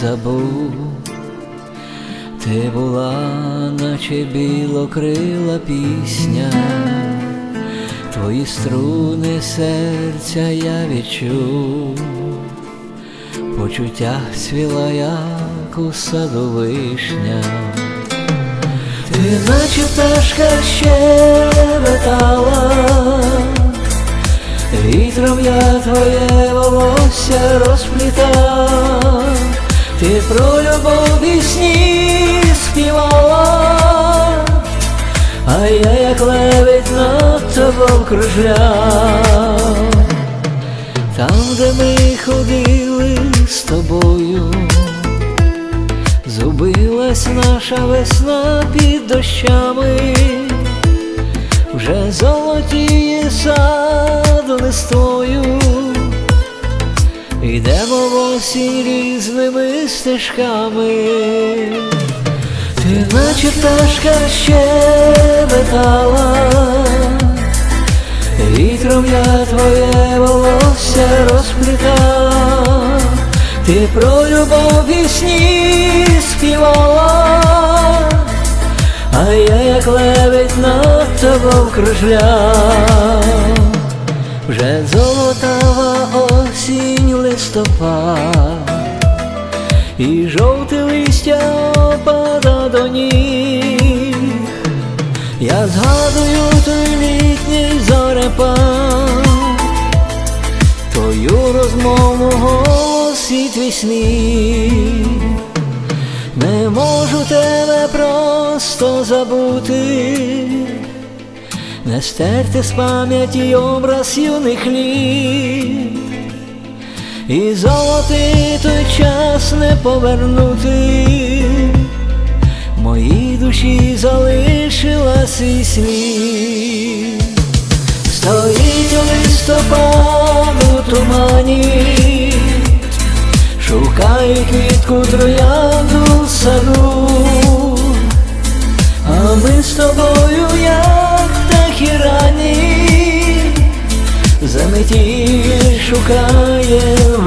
забув, ти була, наче білокрила пісня, твої струни серця я відчув, почуття свіла, як у саду вишня. Ти наче пташка щебетала, я твоє волосся розплітав, ти про любов і сні співала, а я як левить над тобою кружляв, там, де ми ходили з тобою. Зубилась наша весна під дощами, вже золотіє сад листою, йдемо в осінь різними стежками, ти наче пташка щебетала, вітром я твоє волосся розплітав. Ти про любов і сні співала, а я як левить над тобою кружляв, вже золотава осінь листопад, і жовте листя опада до ніг. Я згадую той літній зорепад, твою розмову голос і твій сміх. Не можу тебе просто забути, не стерти з пам'яті образ юних літ, і золотий той час не повернути, моїй душі залишила свій слід. Стоїть у тумані, шукає квітку троянду рані, шукає.